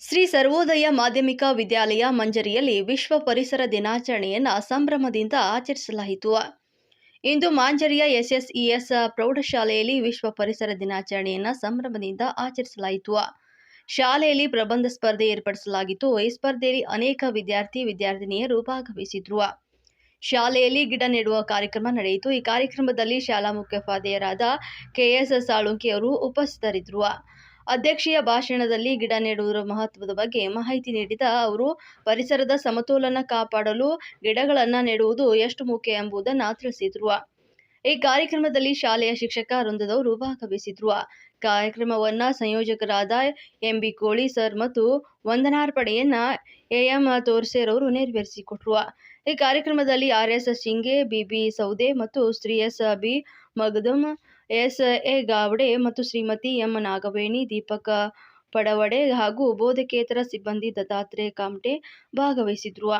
ಸರ್ವೋದಯ ಮಾಧ್ಯಮಿಕ ವಿದ್ಯಾಲಯ ಮಂಜರಿಯಲ್ಲಿ ವಿಶ್ವ ಪರಿಸರ ದಿನಾಚರಣೆಯನ್ನು ಸಂಭ್ರಮದಿಂದ ಆಚರಿಸಲಾಯಿತು. ಇಂದು ಮಾಂಜರಿಯ ಎಸ್ಎಸ್ಇಎಸ್ ಪ್ರೌಢಶಾಲೆಯಲ್ಲಿ ವಿಶ್ವ ಪರಿಸರ ದಿನಾಚರಣೆಯನ್ನು ಸಂಭ್ರಮದಿಂದ ಆಚರಿಸಲಾಯಿತು. ಶಾಲೆಯಲ್ಲಿ ಪ್ರಬಂಧ ಸ್ಪರ್ಧೆ ಏರ್ಪಡಿಸಲಾಗಿತ್ತು. ಈ ಸ್ಪರ್ಧೆಯಲ್ಲಿ ಅನೇಕ ವಿದ್ಯಾರ್ಥಿ, ವಿದ್ಯಾರ್ಥಿನಿಯರು ಭಾಗವಹಿಸಿದ್ರು. ಶಾಲೆಯಲ್ಲಿ ಗಿಡ ನೆಡುವ ಕಾರ್ಯಕ್ರಮ ನಡೆಯಿತು. ಈ ಕಾರ್ಯಕ್ರಮದಲ್ಲಿ ಶಾಲಾ ಮುಖ್ಯೋಪಾಧ್ಯಾಯರಾದ ಕೆಎಸ್ ಸಾಳುಂಕಿ ಅವರು ಉಪಸ್ಥಿತರಿದ್ದರು. ಅಧ್ಯಕ್ಷೀಯ ಭಾಷಣದಲ್ಲಿ ಗಿಡ ನೆಡುವುದರ ಮಹತ್ವದ ಬಗ್ಗೆ ಮಾಹಿತಿ ನೀಡಿದ ಅವರು, ಪರಿಸರದ ಸಮತೋಲನ ಕಾಪಾಡಲು ಗಿಡಗಳನ್ನು ನೆಡುವುದು ಎಷ್ಟು ಮುಖ್ಯ ಎಂಬುದನ್ನು ತಿಳಿಸಿದರು. ಈ ಕಾರ್ಯಕ್ರಮದಲ್ಲಿ ಶಾಲೆಯ ಶಿಕ್ಷಕ ವೃಂದದವರು ಭಾಗವಹಿಸಿದ್ರು ಕಾರ್ಯಕ್ರಮವನ್ನು ಸಂಯೋಜಕರಾದ ಎಂ ಬಿ ಕೋಳಿ ಸರ್ ಮತ್ತು ವಂದನಾರ್ಪಣೆಯನ್ನ ಎಎಂ ತೋರ್ಸೇರವರು ನೆರವೇರಿಸಿಕೊಟ್ರು. ಈ ಕಾರ್ಯಕ್ರಮದಲ್ಲಿ ಆರ್ ಎಸ್ ಶಿಂಗೆ, ಬಿಬಿ ಸೌದೆ ಮತ್ತು Shri S B Magadum, S A Gawade ಮತ್ತು ಶ್ರೀಮತಿ ಎಂ ನಾಗವೇಣಿ, ದೀಪಕ ಪಡವಡೆ ಹಾಗೂ ಬೋಧಕೇತರ ಸಿಬ್ಬಂದಿ ದತ್ತಾತ್ರೇಯ ಕಾಮಟೆ ಭಾಗವಹಿಸಿದ್ರು.